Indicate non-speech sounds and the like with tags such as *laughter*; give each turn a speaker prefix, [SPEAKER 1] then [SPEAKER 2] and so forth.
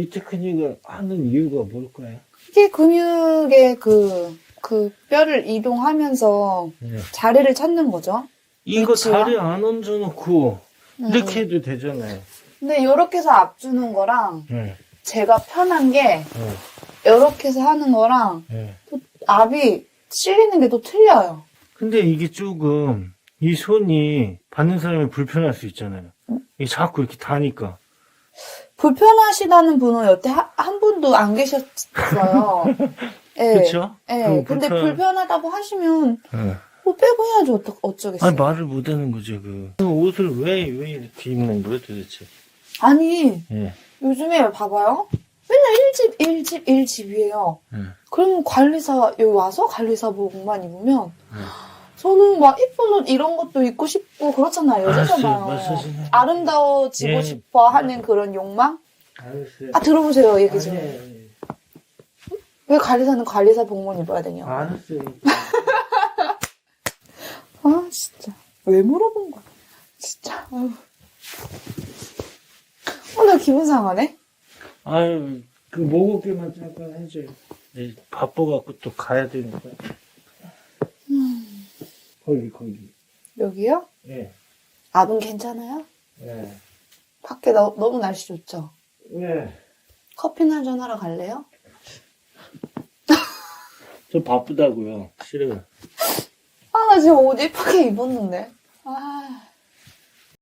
[SPEAKER 1] 이 테크닉을 하는 이유가 뭘까요?
[SPEAKER 2] 이게 근육의 그, 그 뼈를 이동하면서
[SPEAKER 1] 네.
[SPEAKER 2] 자리를 찾는 거죠.
[SPEAKER 1] 이거
[SPEAKER 2] 위치와?
[SPEAKER 1] 다리 안 얹어놓고
[SPEAKER 2] 음.
[SPEAKER 1] 이렇게 해도 되잖아요.
[SPEAKER 2] 근데 이렇게 해서 앞주는 거랑
[SPEAKER 1] 네.
[SPEAKER 2] 제가 편한 게
[SPEAKER 1] 네.
[SPEAKER 2] 이렇게 해서 하는 거랑
[SPEAKER 1] 네.
[SPEAKER 2] 또 앞이 실리는 게 또 틀려요.
[SPEAKER 1] 근데 이게 조금 이 손이 받는 사람이 불편할 수 있잖아요. 이게 자꾸 이렇게 다니까.
[SPEAKER 2] 불편하시다는 분은 여태 하- 한 분도 안 계셨어요. *laughs* 예.
[SPEAKER 1] 그쵸?
[SPEAKER 2] 예.
[SPEAKER 1] 그
[SPEAKER 2] 근데
[SPEAKER 1] 불편-
[SPEAKER 2] 불편하다고 하시면
[SPEAKER 1] 네.
[SPEAKER 2] 뭐 빼고 해야죠. 어쩌, 어쩌겠어요.
[SPEAKER 1] 아니 말을 못하는 거죠 그. 그 옷을 왜 왜 이렇게 입는 거예요 도대체?
[SPEAKER 2] 아니,
[SPEAKER 1] 예.
[SPEAKER 2] 요즘에 봐봐요. 맨날 일집일집일집이에에요
[SPEAKER 1] 예.
[SPEAKER 2] 그럼 관리사, 여기 와서 관리사 복만 입으면
[SPEAKER 1] 네.
[SPEAKER 2] 저는 막 이쁜 옷 이런 것도 입고 싶고 그렇잖아요. 여자잖아요.
[SPEAKER 1] 알았어요. 말씀하시네.
[SPEAKER 2] 아름다워지고
[SPEAKER 1] 예.
[SPEAKER 2] 싶어 하는 그런 욕망?
[SPEAKER 1] 알았어요.
[SPEAKER 2] 아, 들어보세요. 얘기 좀.
[SPEAKER 1] 아니,
[SPEAKER 2] 왜 관리사는 관리사 복만 입어야 되냐고.
[SPEAKER 1] 알았어요.
[SPEAKER 2] 아, 진짜. 왜 물어본 거야? 진짜. 어, 나 기분 상하네?
[SPEAKER 1] 아유 그 목어깨만 잠깐 해줘요. 네, 바빠갖고 또 가야 되니까. 거기 거기.
[SPEAKER 2] 여기요?
[SPEAKER 1] 예.
[SPEAKER 2] 압은 괜찮아요?
[SPEAKER 1] 예.
[SPEAKER 2] 밖에 너, 너무 날씨 좋죠?
[SPEAKER 1] 예.
[SPEAKER 2] 커피나 한잔 하러 갈래요? *laughs*
[SPEAKER 1] 저 바쁘다고요. 싫어요.
[SPEAKER 2] 아, 나 지금 옷 예쁘게 입었는데. 아,